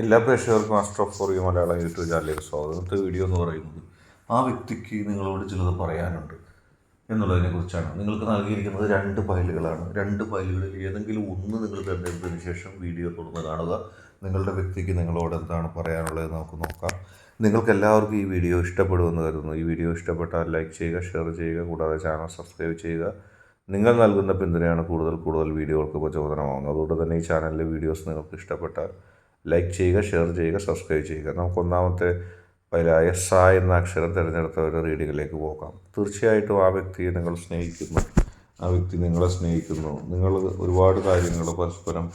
എല്ലാ പ്രേക്ഷകർക്കും astro for you Malayalam YouTube ചാനലിലേക്ക് സ്വാഗതം. ഇന്നത്തെ വീഡിയോ എന്ന് പറയുന്നത് ആ വ്യക്തിക്ക് നിങ്ങളോട് ചിലത് പറയാനുണ്ട് എന്നുള്ളതിനെ കുറിച്ചാണ്. നിങ്ങൾക്ക് നൽകിയിരിക്കുന്നത് രണ്ട് ഫയലുകളാണ്. രണ്ട് ഫയലുകളിൽ ഏതെങ്കിലും ഒന്ന് നിങ്ങൾ തിരഞ്ഞെടുത്തതിന് ശേഷം വീഡിയോ തുറന്ന് കാണുക. നിങ്ങളുടെ വ്യക്തിക്ക് നിങ്ങളോട് എന്താണ് പറയാനുള്ളത് നമുക്ക് നോക്കാം. നിങ്ങൾക്ക് എല്ലാവർക്കും ഈ വീഡിയോ ഇഷ്ടപ്പെടുമെന്ന് കരുതുന്നു. ഈ വീഡിയോ ഇഷ്ടപ്പെട്ടാൽ ലൈക്ക് ചെയ്യുക ഷെയർ ചെയ്യുക കൂടാതെ ചാനൽ സബ്സ്ക്രൈബ് ചെയ്യുക. നിങ്ങൾ നൽകുന്ന പിന്തുണയാണ് കൂടുതൽ കൂടുതൽ വീഡിയോകൾക്ക് പ്രചോദനമാകുന്നത്. അതുകൊണ്ട് തന്നെ ഈ ചാനലിലെ വീഡിയോസ് നിങ്ങൾക്ക് ഇഷ്ടപ്പെട്ടാൽ ലൈക്ക് ചെയ്യുക ഷെയർ ചെയ്യുക സബ്സ്ക്രൈബ് ചെയ്യുക. നമുക്ക് ഒന്നാമത്തെ എസ് ആ എന്ന അക്ഷരം തിരഞ്ഞെടുത്ത ഒരു റീഡിങ്ങിലേക്ക് പോകാം. തീർച്ചയായിട്ടും ആ വ്യക്തിയെ നിങ്ങൾ സ്നേഹിക്കുന്നു. ആ വ്യക്തി നിങ്ങളെ സ്നേഹിക്കുന്നു. നിങ്ങൾ ഒരുപാട് കാര്യങ്ങൾ പരസ്പരം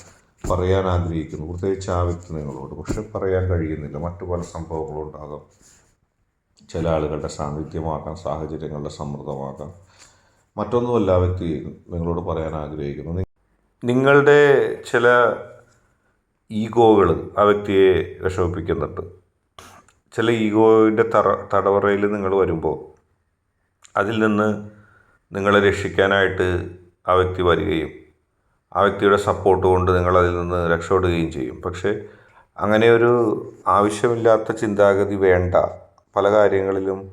പറയാൻ ആഗ്രഹിക്കുന്നു. പ്രത്യേകിച്ച് ആ വ്യക്തി നിങ്ങളോട്. പക്ഷെ പറയാൻ കഴിയുന്നില്ല. മറ്റു പല സംഭവങ്ങളും ഉണ്ടാകാം. ചില ആളുകളുടെ സാന്നിധ്യമാകാം സാഹചര്യങ്ങളുടെ സമ്മർദ്ദമാകാം. മറ്റൊന്നുമല്ല വ്യക്തി നിങ്ങളോട് പറയാൻ ആഗ്രഹിക്കുന്നു. നിങ്ങളുടെ ചില ഈഗോകൾ ആ വ്യക്തിയെ വിഷമിപ്പിക്കുന്നുണ്ട്. ചില ഈഗോയുടെ തറ തടവറയിൽ നിങ്ങൾ വരുമ്പോൾ അതിൽ നിന്ന് നിങ്ങളെ രക്ഷിക്കാനായിട്ട് ആ വ്യക്തി വരികയും ആ വ്യക്തിയുടെ സപ്പോർട്ട് കൊണ്ട് നിങ്ങൾ അതിൽ നിന്ന് രക്ഷപ്പെടുകയും ചെയ്യും. പക്ഷേ അങ്ങനെ ഒരു ആവശ്യമില്ലാത്ത ചിന്താഗതി വേണ്ട. പല കാര്യങ്ങളിലും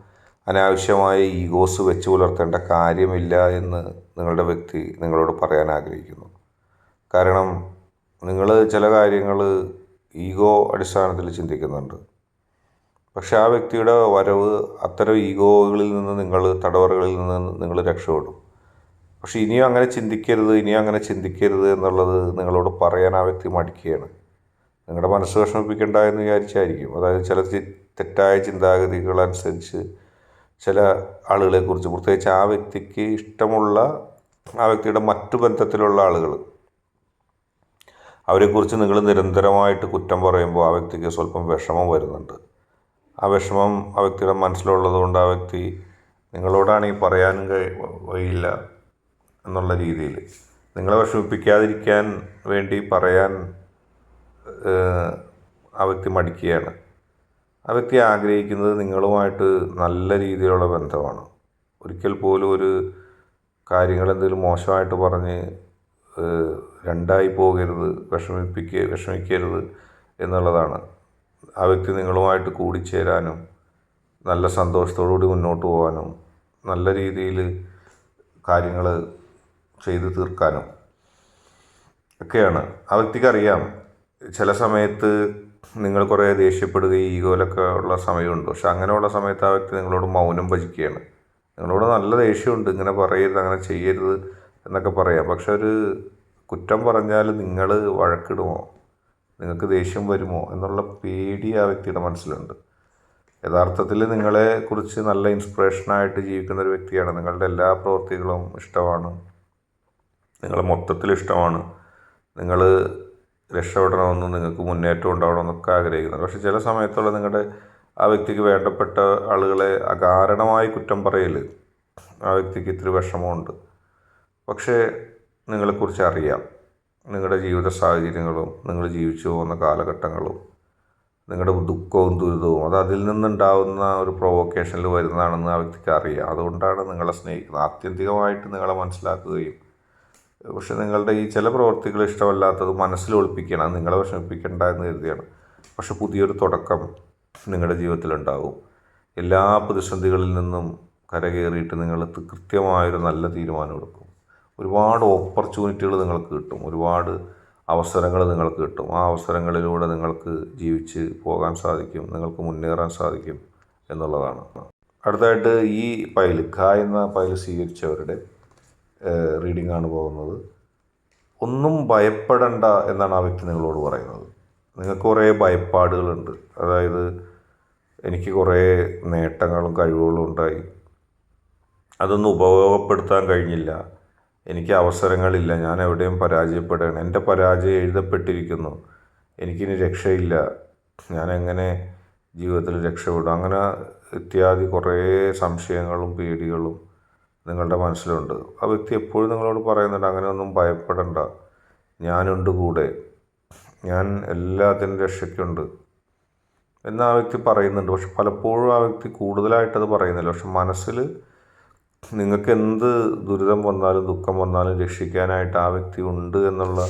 അനാവശ്യമായ ഈഗോസ് വെച്ച് പുലർത്തേണ്ട കാര്യമില്ല എന്ന് നിങ്ങളുടെ വ്യക്തി നിങ്ങളോട് പറയാൻ ആഗ്രഹിക്കുന്നു. കാരണം നിങ്ങൾ ചില കാര്യങ്ങൾ ഈഗോ അടിസ്ഥാനത്തിൽ ചിന്തിക്കുന്നുണ്ട്. പക്ഷെ ആ വ്യക്തിയുടെ വരവ് അത്തരം ഈഗോകളിൽ നിന്ന് നിങ്ങൾ തടവറകളിൽ നിന്ന് നിങ്ങൾ രക്ഷപ്പെടും. പക്ഷെ ഇനിയും അങ്ങനെ ചിന്തിക്കരുത് ഇനിയും അങ്ങനെ ചിന്തിക്കരുത് എന്നുള്ളത് നിങ്ങളോട് പറയാൻ ആ വ്യക്തി മടിക്കുകയാണ്. നിങ്ങളുടെ മനസ്സ് വിഷമിപ്പിക്കേണ്ട എന്ന് വിചാരിച്ചായിരിക്കും. അതായത് ചില തെറ്റായ ചിന്താഗതികളനുസരിച്ച് ചില ആളുകളെക്കുറിച്ച് പ്രത്യേകിച്ച് ആ വ്യക്തിക്ക് ഇഷ്ടമുള്ള ആ വ്യക്തിയുടെ മറ്റു ബന്ധത്തിലുള്ള ആളുകൾ. അവരെക്കുറിച്ച് നിങ്ങൾ നിരന്തരമായിട്ട് കുറ്റം പറയുമ്പോൾ ആ വ്യക്തിക്ക് സ്വല്പം വിഷമം വരുന്നുണ്ട്. ആ വിഷമം ആ വ്യക്തിയുടെ മനസ്സിലുള്ളത് കൊണ്ട് ആ വ്യക്തി നിങ്ങളോടാണെങ്കിൽ പറയാനും കഴി വഴിയില്ല എന്നുള്ള രീതിയിൽ. നിങ്ങളെ വിഷമിപ്പിക്കാതിരിക്കാൻ വേണ്ടി പറയാൻ ആ വ്യക്തി മടിക്കുകയാണ്. ആ വ്യക്തി ആഗ്രഹിക്കുന്നത് നിങ്ങളുമായിട്ട് നല്ല രീതിയിലുള്ള ബന്ധമാണ്. ഒരിക്കൽ പോലും ഒരു കാര്യങ്ങൾ എന്തെങ്കിലും മോശമായിട്ട് പറഞ്ഞ് രണ്ടായി പോകരുത് വിഷമിപ്പിക്കുക വിഷമിക്കരുത് എന്നുള്ളതാണ്. ആ വ്യക്തി നിങ്ങളുമായിട്ട് കൂടിച്ചേരാനും നല്ല സന്തോഷത്തോടുകൂടി മുന്നോട്ട് പോകാനും നല്ല രീതിയിൽ കാര്യങ്ങൾ ചെയ്തു തീർക്കാനും ഒക്കെയാണ്. ആ വ്യക്തിക്കറിയാം ചില സമയത്ത് നിങ്ങൾ കുറേ ദേഷ്യപ്പെടുകയും ഈഗോയിലൊക്കെ ഉള്ള സമയമുണ്ട്. പക്ഷെ അങ്ങനെയുള്ള സമയത്ത് ആ വ്യക്തി നിങ്ങളോട് മൗനം ഭജിക്കുകയാണ്. നിങ്ങളോട് നല്ല ദേഷ്യമുണ്ട് ഇങ്ങനെ പറയരുത് അങ്ങനെ ചെയ്യരുത്. എന്നൊക്കെ പറയാം. പക്ഷെ ഒരു കുറ്റം പറഞ്ഞാൽ നിങ്ങൾ വഴക്കിടുമോ? നിങ്ങൾക്ക് ദേഷ്യം വരുമോ? എന്നുള്ള പേടി ആ വ്യക്തിയുടെ മനസ്സിലുണ്ട്. യഥാർത്ഥത്തിൽ നിങ്ങളെ കുറിച്ച് നല്ല ഇൻസ്പിറേഷനായിട്ട് ജീവിക്കുന്ന ഒരു വ്യക്തിയാണ്. നിങ്ങളുടെ എല്ലാ പ്രവൃത്തികളും ഇഷ്ടമാണ്. നിങ്ങളെ മൊത്തത്തിൽ ഇഷ്ടമാണ്. നിങ്ങൾ രക്ഷപ്പെടണമെന്നും നിങ്ങൾക്ക് മുന്നേറ്റം ഉണ്ടാവണമെന്നൊക്കെ ആഗ്രഹിക്കുന്നത് പക്ഷെ ചില സമയത്തുള്ള നിങ്ങളുടെ ആ വ്യക്തിക്ക് വേണ്ടപ്പെട്ട ആളുകളെ അകാരണമായി കുറ്റം പറയൽ ആ വ്യക്തിക്ക് ഇത്തിരി വിഷമമുണ്ട്. പക്ഷേ നിങ്ങളെക്കുറിച്ച് അറിയാം. നിങ്ങളുടെ ജീവിത സാഹചര്യങ്ങളും നിങ്ങൾ ജീവിച്ചു പോകുന്ന കാലഘട്ടങ്ങളും നിങ്ങളുടെ ദുഃഖവും ദുരിതവും അത് അതിൽ നിന്നുണ്ടാവുന്ന ഒരു പ്രൊവോക്കേഷനിൽ വരുന്നതാണെന്ന് ആ വ്യക്തിക്ക് അറിയാം. അതുകൊണ്ടാണ് നിങ്ങളെ സ്നേഹിക്കുന്നത്. ആത്യന്തികമായിട്ട് നിങ്ങളെ മനസ്സിലാക്കുകയും പക്ഷെ നിങ്ങളുടെ ഈ ചില പ്രവർത്തികൾ ഇഷ്ടമല്ലാത്തത് മനസ്സിൽ ഒളിപ്പിക്കണം നിങ്ങളെ വിഷമിപ്പിക്കേണ്ട എന്ന് കരുതിയാണ്. പക്ഷെ പുതിയൊരു തുടക്കം നിങ്ങളുടെ ജീവിതത്തിലുണ്ടാകും എല്ലാ പ്രതിസന്ധികളിൽ നിന്നും കരകയറിയിട്ട് നിങ്ങൾ കൃത്യമായൊരു നല്ല തീരുമാനം എടുക്കും. ഒരുപാട് ഓപ്പർച്യൂണിറ്റികൾ നിങ്ങൾക്ക് കിട്ടും. ഒരുപാട് അവസരങ്ങൾ നിങ്ങൾക്ക് കിട്ടും. ആ അവസരങ്ങളിലൂടെ നിങ്ങൾക്ക് ജീവിച്ച് പോകാൻ സാധിക്കും നിങ്ങൾക്ക് മുന്നേറാൻ സാധിക്കും എന്നുള്ളതാണ്. അടുത്തതായിട്ട് ഈ പൈൽ ഖ എന്ന പൈൽ സ്വീകരിച്ചവരുടെ റീഡിംഗ് ആണ് പോകുന്നത്. ഒന്നും ഭയപ്പെടണ്ട എന്നാണ് ആ വ്യക്തി നിങ്ങളോട് പറയുന്നത്. നിങ്ങൾക്ക് കുറേ ഭയപ്പാടുകളുണ്ട്. അതായത് എനിക്ക് കുറേ നേട്ടങ്ങളും കഴിവുകളും ഉണ്ടായി. അതൊന്നും ഉപയോഗപ്പെടുത്താൻ കഴിഞ്ഞില്ല. എനിക്ക് അവസരങ്ങളില്ല. ഞാൻ എവിടെയും പരാജയപ്പെടുകയാണ് എന്റെ പരാജയം എഴുതപ്പെട്ടിരിക്കുന്നു. എനിക്കിനി രക്ഷയില്ല. ഞാൻ എങ്ങനെ ജീവിതത്തിൽ രക്ഷപ്പെടും? അങ്ങനെ ഇത്യാദി കുറേ സംശയങ്ങളും പേടികളും നിങ്ങളുടെ മനസ്സിലുണ്ട്. ആ വ്യക്തി എപ്പോഴും നിങ്ങളോട് പറയുന്നുണ്ട് അങ്ങനെയൊന്നും ഭയപ്പെടണ്ട. ഞാനുണ്ട് കൂടെ. ഞാൻ എല്ലാത്തിനും രക്ഷയ്ക്കുണ്ട്. എന്ന് ആ വ്യക്തി പറയുന്നുണ്ട്. പക്ഷെ പലപ്പോഴും ആ വ്യക്തി കൂടുതലായിട്ടത് പറയുന്നില്ല. പക്ഷെ മനസ്സിൽ നിങ്ങൾക്ക് എന്ത് ദുരിതം വന്നാലും ദുഃഖം വന്നാലും രക്ഷിക്കാനായിട്ട് ആ വ്യക്തി ഉണ്ട് എന്നുള്ള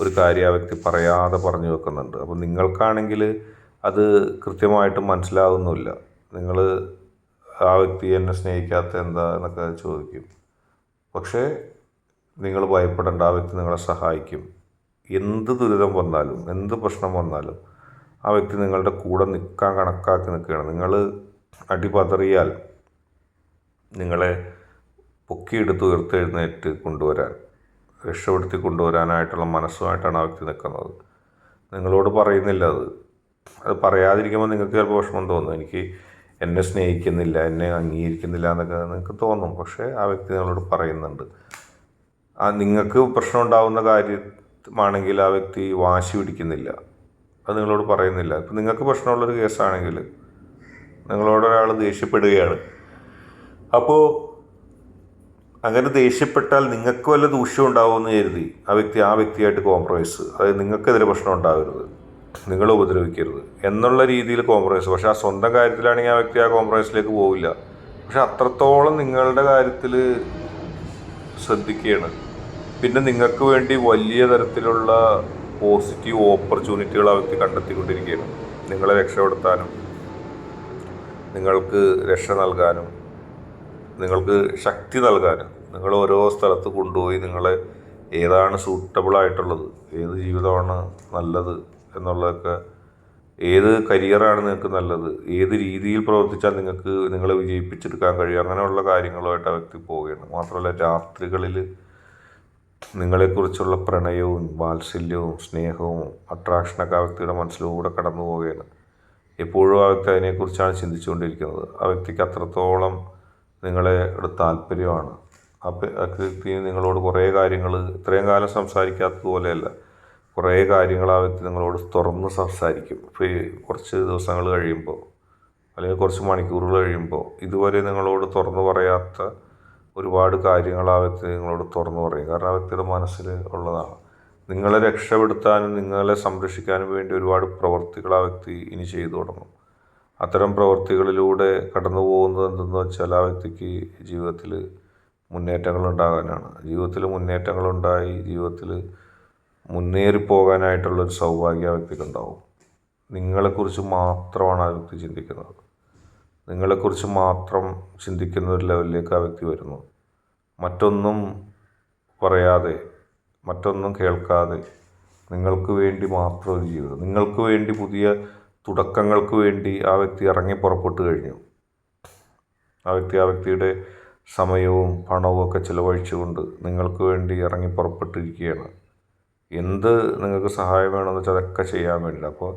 ഒരു കാര്യം ആ വ്യക്തി പറയാതെ പറഞ്ഞു വെക്കുന്നുണ്ട്. അപ്പോൾ നിങ്ങൾക്കാണെങ്കിൽ അത് കൃത്യമായിട്ട് മനസ്സിലാകുന്നില്ല നിങ്ങൾ ആ വ്യക്തി എന്നെ സ്നേഹിക്കാത്ത എന്താ എന്നൊക്കെ ചോദിക്കും. പക്ഷേ നിങ്ങൾ ഭയപ്പെടേണ്ട ആ വ്യക്തി നിങ്ങളെ സഹായിക്കും. എന്ത് ദുരിതം വന്നാലും എന്ത് പ്രശ്നം വന്നാലും ആ വ്യക്തി നിങ്ങളുടെ കൂടെ നിൽക്കാൻ കണക്കാക്കി നിൽക്കുകയാണ്. നിങ്ങൾ അടിപതറിയാൽ നിങ്ങളെ പൊക്കിയെടുത്ത് ഉയർത്തെഴുന്നേറ്റ് കൊണ്ടുവരാൻ രക്ഷപ്പെടുത്തി കൊണ്ടുവരാനായിട്ടുള്ള മനസ്സുമായിട്ടാണ് ആ വ്യക്തി നിൽക്കുന്നത്. നിങ്ങളോട് പറയുന്നില്ല അത്. അത് പറയാതിരിക്കുമ്പോൾ നിങ്ങൾക്ക് ചിലപ്പോൾ വിഷമം തോന്നും. എനിക്ക് എന്നെ സ്നേഹിക്കുന്നില്ല എന്നെ അംഗീകരിക്കുന്നില്ല എന്നൊക്കെ നിങ്ങൾക്ക് തോന്നും. പക്ഷേ ആ വ്യക്തി നിങ്ങളോട് പറയുന്നുണ്ട്. ആ നിങ്ങൾക്ക് പ്രശ്നം ഉണ്ടാകുന്ന കാര്യമാണെങ്കിൽ ആ വ്യക്തി വാശി പിടിക്കുന്നില്ല. അത് നിങ്ങളോട് പറയുന്നില്ല. ഇപ്പം നിങ്ങൾക്ക് പ്രശ്നമുള്ളൊരു കേസാണെങ്കിൽ നിങ്ങളോട് ഒരാൾ ദേഷ്യപ്പെടുകയാണ്. അപ്പോൾ അങ്ങനെ ദേഷ്യപ്പെട്ടാൽ നിങ്ങൾക്ക് വല്ല ദൂഷ്യം ഉണ്ടാവുമെന്ന് കരുതി ആ വ്യക്തി ആ വ്യക്തിയായിട്ട് കോംപ്രമൈസ് അതായത് നിങ്ങൾക്കെതിരെ പ്രശ്നം ഉണ്ടാവരുത്. നിങ്ങൾ ഉപദ്രവിക്കരുത് എന്നുള്ള രീതിയിൽ കോംപ്രമൈസ് പക്ഷേ ആ സ്വന്തം കാര്യത്തിലാണെങ്കിൽ ആ വ്യക്തി ആ കോംപ്രമൈസിലേക്ക് പോവില്ല. പക്ഷെ അത്രത്തോളം നിങ്ങളുടെ കാര്യത്തിൽ ശ്രദ്ധിക്കുകയാണ്. പിന്നെ നിങ്ങൾക്ക് വേണ്ടി വലിയ തരത്തിലുള്ള പോസിറ്റീവ് ഓപ്പർച്യൂണിറ്റികൾ ആ വ്യക്തി കണ്ടെത്തിക്കൊണ്ടിരിക്കുകയാണ്. നിങ്ങളെ രക്ഷപ്പെടുത്താനും നിങ്ങൾക്ക് രക്ഷ നൽകാനും. നിങ്ങൾക്ക് ശക്തി നൽകാനും നിങ്ങൾ ഓരോ സ്ഥലത്ത് കൊണ്ടുപോയി നിങ്ങളെ ഏതാണ് സൂട്ടബിൾ ആയിട്ടുള്ളത് ഏത് ജീവിതമാണ് നല്ലത് എന്നുള്ളതൊക്കെ ഏത് കരിയറാണ് നിങ്ങൾക്ക് നല്ലത് ഏത് രീതിയിൽ പ്രവർത്തിച്ചാൽ നിങ്ങൾക്ക് നിങ്ങളെ വിജയിപ്പിച്ചെടുക്കാൻ കഴിയും അങ്ങനെയുള്ള കാര്യങ്ങളുമായിട്ട് ആ വ്യക്തി പോവുകയാണ്. മാത്രമല്ല രാത്രികളിൽ നിങ്ങളെക്കുറിച്ചുള്ള പ്രണയവും വാത്സല്യവും സ്നേഹവും അട്രാക്ഷനൊക്കെ ആ വ്യക്തിയുടെ മനസ്സിലൂടെ കടന്നു പോവുകയാണ് എപ്പോഴും ആ വ്യക്തി അതിനെക്കുറിച്ചാണ് ചിന്തിച്ചുകൊണ്ടിരിക്കുന്നത്. ആ വ്യക്തിക്ക് അത്രത്തോളം നിങ്ങളെ ഒരു താല്പര്യമാണ്. ആ വ്യക്തി നിങ്ങളോട് കുറേ കാര്യങ്ങൾ ഇത്രയും കാലം സംസാരിക്കാത്തതുപോലെയല്ല. കുറേ കാര്യങ്ങൾ ആ വ്യക്തി നിങ്ങളോട് തുറന്ന് സംസാരിക്കും. ഇപ്പോൾ ഈ കുറച്ച് ദിവസങ്ങൾ കഴിയുമ്പോൾ അല്ലെങ്കിൽ കുറച്ച് മണിക്കൂറുകൾ കഴിയുമ്പോൾ ഇതുവരെ നിങ്ങളോട് തുറന്നു പറയാത്ത ഒരുപാട് കാര്യങ്ങൾ ആ വ്യക്തി നിങ്ങളോട് തുറന്നു പറയും. കാരണം ആ വ്യക്തിയുടെ മനസ്സിൽ ഉള്ളതാണ്. നിങ്ങളെ രക്ഷപ്പെടുത്താനും നിങ്ങളെ സംരക്ഷിക്കാനും വേണ്ടി ഒരുപാട് പ്രവർത്തികൾ ആ വ്യക്തി ഇനി ചെയ്തു തുടങ്ങും. അത്തരം പ്രവർത്തികളിലൂടെ കടന്നു പോകുന്നത് എന്തെന്ന് വെച്ചാൽ ആ വ്യക്തിക്ക് ജീവിതത്തിൽ മുന്നേറ്റങ്ങൾ ഉണ്ടാകാനാണ് ജീവിതത്തിൽ മുന്നേറ്റങ്ങളുണ്ടായി ജീവിതത്തിൽ മുന്നേറിപ്പോകാനായിട്ടുള്ളൊരു സൗഭാഗ്യം ആ വ്യക്തിക്ക് ഉണ്ടാവും നിങ്ങളെക്കുറിച്ച് മാത്രമാണ് ആ വ്യക്തി ചിന്തിക്കുന്നത്. നിങ്ങളെക്കുറിച്ച് മാത്രം ചിന്തിക്കുന്ന ഒരു ലെവലിലേക്ക് ആ വ്യക്തി വരുന്നു. മറ്റൊന്നും പറയാതെ മറ്റൊന്നും കേൾക്കാതെ നിങ്ങൾക്ക് വേണ്ടി മാത്രം ഒരു ജീവിതം. നിങ്ങൾക്ക് വേണ്ടി പുതിയ തുടക്കങ്ങൾക്ക് വേണ്ടി ആ വ്യക്തി ഇറങ്ങി പുറപ്പെട്ടു കഴിഞ്ഞു. ആ വ്യക്തി ആ വ്യക്തിയുടെ സമയവും പണവും ഒക്കെ ചിലവഴിച്ചുകൊണ്ട് നിങ്ങൾക്ക് വേണ്ടി ഇറങ്ങി പുറപ്പെട്ടിരിക്കുകയാണ്. എന്ത് നിങ്ങൾക്ക് സഹായം വേണമെന്ന് വെച്ചാൽ അതൊക്കെ ചെയ്യാൻ വേണ്ടി അപ്പോൾ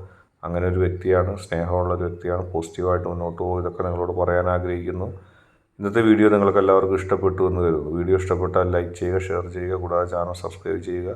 അങ്ങനെ ഒരു വ്യക്തിയാണ് സ്നേഹമുള്ള ഒരു വ്യക്തിയാണ് പോസിറ്റീവായിട്ട് മുന്നോട്ട് പോകും ഇതൊക്കെ നിങ്ങളോട് പറയാൻ ആഗ്രഹിക്കുന്നു. ഇന്നത്തെ വീഡിയോ നിങ്ങൾക്ക് എല്ലാവർക്കും ഇഷ്ടപ്പെട്ടു എന്ന് കരുതുന്നു. വീഡിയോ ഇഷ്ടപ്പെട്ടാൽ ലൈക്ക് ചെയ്യുക ഷെയർ ചെയ്യുക കൂടാതെ ചാനൽ സബ്സ്ക്രൈബ് ചെയ്യുക.